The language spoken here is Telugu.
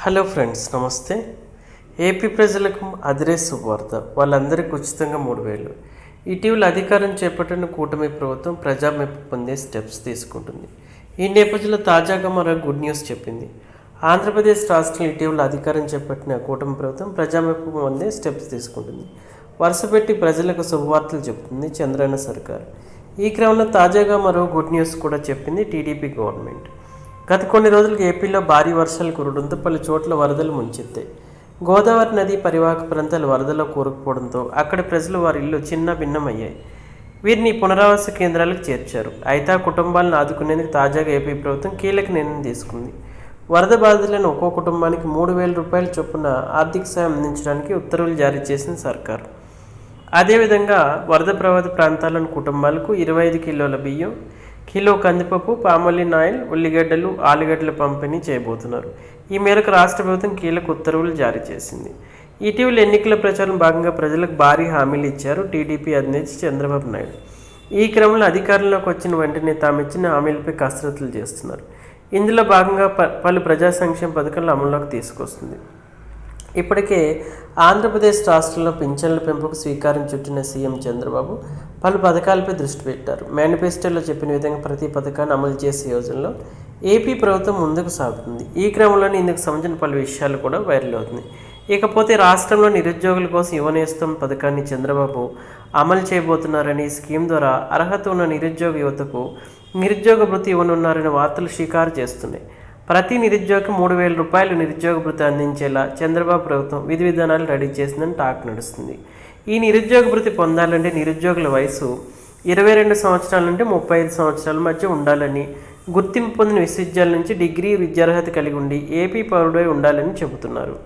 హలో ఫ్రెండ్స్ నమస్తే. ఏపీ ప్రజలకు అదిరే శుభవార్త. వాళ్ళందరికీ ఉచితంగా మూడు వేలు. ఇటీవల అధికారం చేపట్టిన కూటమి ప్రభుత్వం ప్రజామెప్పు పొందే స్టెప్స్ తీసుకుంటుంది. ఈ నేపథ్యంలో తాజాగా మరో గుడ్ న్యూస్ చెప్పింది. ఆంధ్రప్రదేశ్ రాష్ట్రం ఇటీవల అధికారం చేపట్టిన కూటమి ప్రభుత్వం ప్రజామెప్పు పొందే స్టెప్స్ తీసుకుంటుంది. వరుసపెట్టి ప్రజలకు శుభవార్తలు చెబుతుంది చంద్రన్న సర్కార్. ఈ క్రమంలో తాజాగా మరో గుడ్ న్యూస్ కూడా చెప్పింది టీడీపీ గవర్నమెంట్. గత కొన్ని రోజులకు ఏపీలో భారీ వర్షాలు కురవడంతో పలు చోట్ల వరదలు ముంచెత్తాయి. గోదావరి నది పరివాహక ప్రాంతాలు వరదలో కూరుకుపోవడంతో అక్కడి ప్రజలు వారి ఇల్లు చిన్న భిన్నమయ్యాయి. వీరిని పునరావాస కేంద్రాలకు చేర్చారు. అయితే ఆ కుటుంబాలను ఆదుకునేందుకు తాజాగా ఏపీ ప్రభుత్వం కీలక నిర్ణయం తీసుకుంది. వరద బాధితులను ఒక్కో కుటుంబానికి మూడు వేల రూపాయల చొప్పున ఆర్థిక సాయం అందించడానికి ఉత్తర్వులు జారీ చేసింది సర్కారు. అదేవిధంగా వరద ప్రభావిత ప్రాంతాలను కుటుంబాలకు ఇరవై ఐదు కిలోల బియ్యం కిలో కందిపప్పు పామలిన్ ఆయిల్ ఉల్లిగడ్డలు ఆలుగడ్డల పంపిణీ చేయబోతున్నారు. ఈ మేరకు రాష్ట్ర ప్రభుత్వం కీలక ఉత్తర్వులు జారీ చేసింది. ఇటీవల ఎన్నికల ప్రచారం భాగంగా ప్రజలకు భారీ హామీలు ఇచ్చారు టీడీపీ అధినేత చంద్రబాబు నాయుడు. ఈ క్రమంలో అధికారంలోకి వచ్చిన వెంటనే తాము ఇచ్చిన హామీలపై కసరత్తులు చేస్తున్నారు. ఇందులో భాగంగా ప పలు ప్రజా సంక్షేమ పథకాలు అమల్లోకి తీసుకొస్తుంది. ఇప్పటికే ఆంధ్రప్రదేశ్ రాష్ట్రంలో పింఛన్ల పెంపుకు స్వీకారం చుట్టిన సీఎం చంద్రబాబు పలు పథకాలపై దృష్టి పెట్టారు. మేనిఫెస్టోలో చెప్పిన విధంగా ప్రతి పథకాన్ని అమలు చేసే యోజనలో ఏపీ ప్రభుత్వం ముందుకు సాగుతుంది. ఈ క్రమంలోనే ఇందుకు సంబంధించిన పలు విషయాలు కూడా వైరల్ అవుతుంది ఇకపోతే రాష్ట్రంలో నిరుద్యోగుల కోసం యువనేస్తం పథకాన్ని చంద్రబాబు అమలు చేయబోతున్నారని ఈ స్కీమ్ ద్వారా అర్హత ఉన్న నిరుద్యోగ యువతకు నిరుద్యోగ వృత్తి ఇవ్వనున్నారని వార్తలు షికారు చేస్తున్నాయి. ప్రతి నిరుద్యోగికి మూడు వేల రూపాయలు నిరుద్యోగ భృతి అందించేలా చంద్రబాబు ప్రభుత్వం విధి విధానాలు రెడీ చేసిందని టాక్ నడుస్తుంది. ఈ నిరుద్యోగ భృతి పొందాలంటే నిరుద్యోగుల వయసు ఇరవై రెండు సంవత్సరాల నుండి ముప్పై ఐదు సంవత్సరాల మధ్య ఉండాలని గుర్తింపు పొందిన విశ్వవిద్యాలయం నుంచి డిగ్రీ విద్యార్హత కలిగి ఉండి ఏపీ పౌరుడై ఉండాలని చెబుతున్నారు.